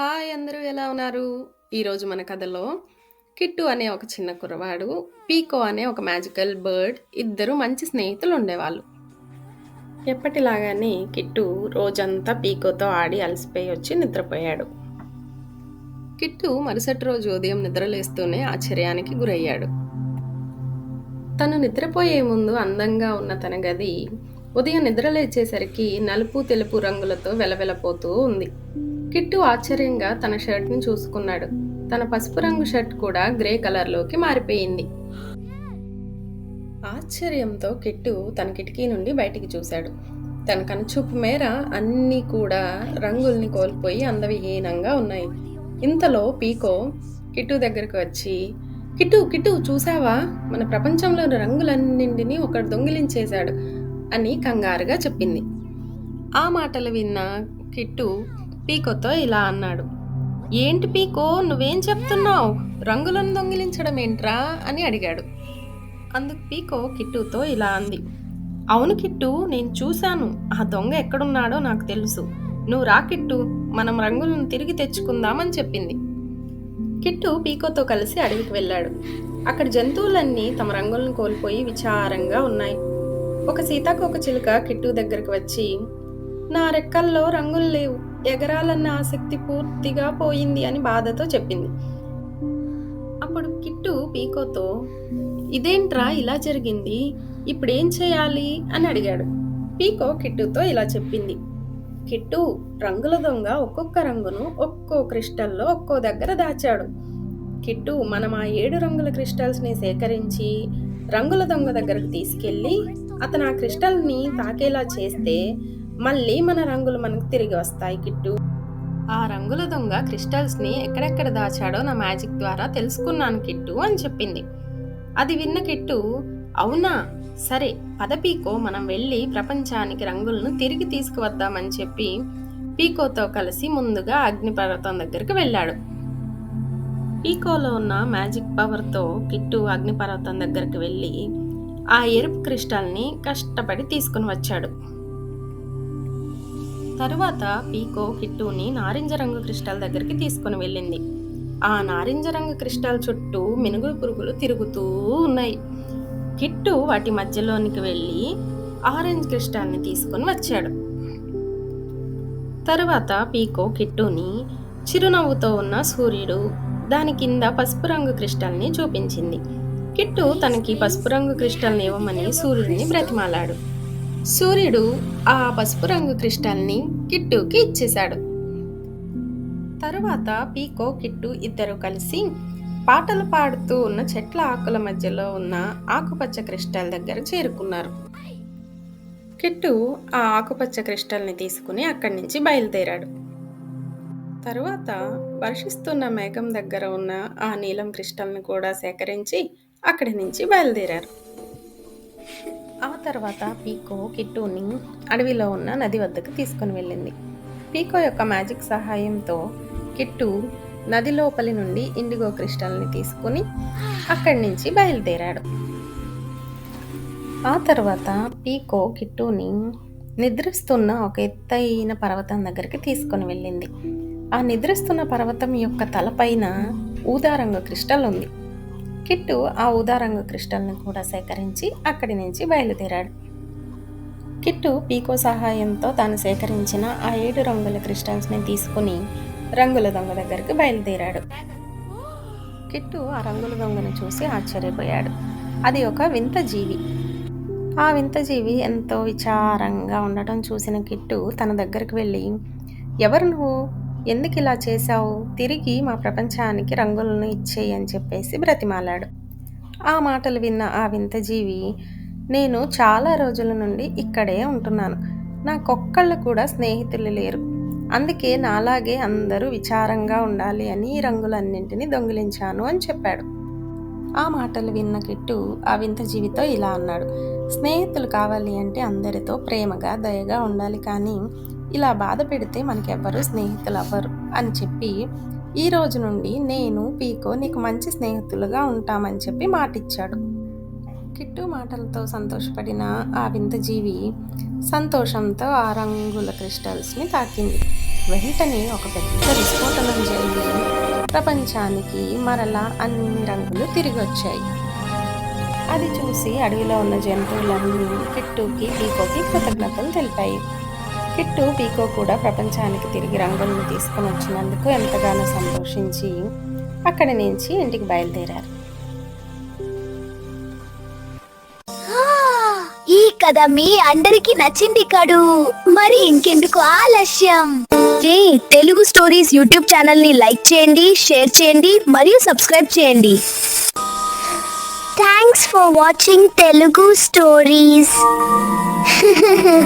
Hi అందరూ ఎలా ఉన్నారు? ఈరోజు మన కథలో కిట్టు అనే ఒక చిన్న కుర్రవాడు, పీకో అనే ఒక మ్యాజికల్ బర్డ్ ఇద్దరు మంచి స్నేహితులు ఉండేవాళ్ళు. ఎప్పటిలాగానే కిట్టు రోజంతా పీకోతో ఆడి అలసిపోయి వచ్చి నిద్రపోయాడు. కిట్టు మరుసటి రోజు ఉదయం నిద్రలేస్తూనే ఆశ్చర్యానికి గురయ్యాడు. తను నిద్రపోయే ముందు అందంగా ఉన్న తన గది ఉదయం నిద్రలేచేసరికి నలుపు తెలుపు రంగులతో వెలవెలపోతూ ఉంది. కిట్టు ఆశ్చర్యంగా తన షర్ట్ని చూసుకున్నాడు. తన పసుపు రంగు షర్ట్ కూడా గ్రే కలర్లోకి మారిపోయింది. ఆశ్చర్యంతో కిట్టు తన కిటికీ నుండి బయటికి చూశాడు. తన కనుచూపు మేర అన్నీ కూడా రంగుల్ని కోల్పోయి అందవిహీనంగా ఉన్నాయి. ఇంతలో పీకో కిట్టు దగ్గరకు వచ్చి కిట్టు కిట్టు చూసావా మన ప్రపంచంలోని రంగులన్నింటినీ ఒకడు దొంగిలించేశాడు అని కంగారుగా చెప్పింది. ఆ మాటలు విన్న కిట్టు పీకోతో ఇలా అన్నాడు. ఏంటి పీకో? నువ్వేం చెప్తున్నావు? రంగులను దొంగిలించడం ఏంట్రా? అని అడిగాడు. అందుకు పీకో కిట్టుతో ఇలా అంది. అవును కిట్టు నేను చూశాను. ఆ దొంగ ఎక్కడున్నాడో నాకు తెలుసు. నువ్వు రా కిట్టు మనం రంగులను తిరిగి తెచ్చుకుందామని చెప్పింది. కిట్టు పీకోతో కలిసి అడవికి వెళ్ళాడు. అక్కడ జంతువులన్నీ తమ రంగులను కోల్పోయి విచారంగా ఉన్నాయి. ఒక సీతాకోక చిలుక కిట్టు దగ్గరకు వచ్చి నా రెక్కల్లో రంగులు లేవు. ఎగరాలన్న ఆసక్తి పూర్తిగా పోయింది అని బాధతో చెప్పింది. అప్పుడు కిట్టు పీకోతో ఇదేంట్రా ఇలా జరిగింది? ఇప్పుడేం చేయాలి? అని అడిగాడు. పీకో కిట్టుతో ఇలా చెప్పింది. కిట్టు రంగుల దొంగ ఒక్కొక్క రంగును ఒక్కో క్రిస్టల్లో ఒక్కో దగ్గర దాచాడు. కిట్టు మనం ఆ ఏడు రంగుల క్రిస్టల్స్ని సేకరించి రంగుల దొంగ దగ్గరకు తీసుకెళ్ళి అతను ఆ క్రిస్టల్ని తాకేలా చేస్తే మళ్ళీ మన రంగులు మనకు తిరిగి వస్తాయి కిట్టు. ఆ రంగుల దొంగ క్రిస్టల్స్ని ఎక్కడెక్కడ దాచాడో నా మ్యాజిక్ ద్వారా తెలుసుకున్నాను కిట్టు అని చెప్పింది. అది విన్న కిట్టు అవునా? సరే పద పీకో మనం వెళ్ళి ప్రపంచానికి రంగులను తిరిగి తీసుకువద్దామని చెప్పి పీకోతో కలిసి ముందుగా అగ్నిపర్వతం దగ్గరికి వెళ్ళాడు. పీకోలో ఉన్న మ్యాజిక్ పవర్తో కిట్టు అగ్నిపర్వతం దగ్గరికి వెళ్ళి ఆ ఎరుపు క్రిస్టల్ని కష్టపడి తీసుకుని వచ్చాడు. తరువాత పీకో కిట్టుని నారింజ రంగు క్రిస్టల్ దగ్గరికి తీసుకుని వెళ్ళింది. ఆ నారింజ రంగు క్రిస్టల్ చుట్టూ మినుగు పురుగులు తిరుగుతూ ఉన్నాయి. కిట్టు వాటి మధ్యలోనికి వెళ్ళి ఆరెంజ్ క్రిస్టల్ని తీసుకుని వచ్చాడు. తరువాత పీకో కిట్టుని చిరునవ్వుతో ఉన్న సూర్యుడు దాని కింద పసుపు రంగు క్రిస్టల్ని చూపించింది. కిట్టు తనకి పసుపు రంగు క్రిస్టల్ని ఇవ్వమని సూర్యుడిని బ్రతిమాలాడు. సూర్యుడు ఆ పసుపు రంగు క్రిస్టల్ని కిట్టుకి ఇచ్చేశాడు. తరువాత పీకో కిట్టు ఇద్దరు కలిసి పాటలు పాడుతూ ఉన్న చెట్ల ఆకుల మధ్యలో ఉన్న ఆకుపచ్చ క్రిస్టల్ దగ్గర చేరుకున్నారు. కిట్టు ఆ ఆకుపచ్చ క్రిస్టల్ని తీసుకుని అక్కడి నుంచి బయలుదేరాడు. తరువాత వర్షిస్తున్న మేఘం దగ్గర ఉన్న ఆ నీలం క్రిస్టల్ని కూడా సేకరించి అక్కడి నుంచి బయలుదేరారు. ఆ తర్వాత పీకో కిట్టుని అడవిలో ఉన్న నది వద్దకు తీసుకుని వెళ్ళింది. పీకో యొక్క మ్యాజిక్ సహాయంతో కిట్టు నది లోపలి నుండి ఇండిగో క్రిస్టల్ని తీసుకుని అక్కడి నుంచి బయలుదేరాడు. ఆ తర్వాత పీకో కిట్టుని నిద్రిస్తున్న ఒక ఎత్తైన పర్వతం దగ్గరికి తీసుకుని వెళ్ళింది. ఆ నిద్రిస్తున్న పర్వతం యొక్క తలపైన ఊదారంగు క్రిస్టల్ ఉంది. కిట్టు ఆ ఊదారంగు క్రిస్టల్ని కూడా సేకరించి అక్కడి నుంచి బయలుదేరాడు. కిట్టు పీకో సహాయంతో తాను సేకరించిన ఆ ఏడు రంగుల క్రిస్టల్స్ని తీసుకుని రంగుల దొంగ దగ్గరికి బయలుదేరాడు. కిట్టు ఆ రంగుల దొంగను చూసి ఆశ్చర్యపోయాడు. అది ఒక వింత జీవి. ఆ వింత జీవి ఎంతో విచారంగా ఉండటం చూసిన కిట్టు తన దగ్గరికి వెళ్ళి ఎవరు నువ్వు? ఎందుకు ఇలా చేశావు? తిరిగి మా ప్రపంచానికి రంగులను ఇచ్చేయి అని చెప్పేసి బ్రతిమాలాడు. ఆ మాటలు విన్న ఆ వింత జీవి నేను చాలా రోజుల నుండి ఇక్కడే ఉంటున్నాను. నాకొక్కళ్ళు కూడా స్నేహితులు లేరు. అందుకే నాలాగే అందరూ విచారంగా ఉండాలి అని ఈ రంగులన్నింటినీ దొంగిలించాను అని చెప్పాడు. ఆ మాటలు విన్న కిట్టు ఆ వింత జీవితో ఇలా అన్నాడు. స్నేహితులు కావాలి అంటే అందరితో ప్రేమగా దయగా ఉండాలి కానీ ఇలా బాధ పెడితే మనకెవ్వరు స్నేహితులు అవ్వరు అని చెప్పి ఈ రోజు నుండి నేను పీకో నీకు మంచి స్నేహితులుగా ఉంటామని చెప్పి మాటిచ్చాడు. కిట్టు మాటలతో సంతోషపడిన ఆ వింత జీవి సంతోషంతో ఆ రంగుల క్రిస్టల్స్ని తాకింది. వెంటనే ఒక పెద్ద విస్ఫోటనం జరిగి ప్రపంచానికి మరలా అన్ని రంగులు తిరిగి వచ్చాయి అది చూసి అడవిలో ఉన్న జంతువులన్నీ కిట్టుకి పీకోకి కృతజ్ఞతలు తెలిపాయి. కిట్టు పీకో కూడా ప్రపంచానికి తిరిగి రంగులను తీసుకొని వచ్చినందుకు ఎంతగానో సంతోషించి అక్కడి నుంచి ఇంటికి బయలుదేరారు. ఈ కథ మీ అందరికి నచ్చింది కడు మరి ఇంకెందుకు ఆలస్యం? ఏ తెలుగు స్టోరీస్ యూట్యూబ్ ఛానల్ని లైక్ చేయండి షేర్ చేయండి మరియు సబ్స్క్రైబ్ చేయండి. Thanks for watching Telugu stories.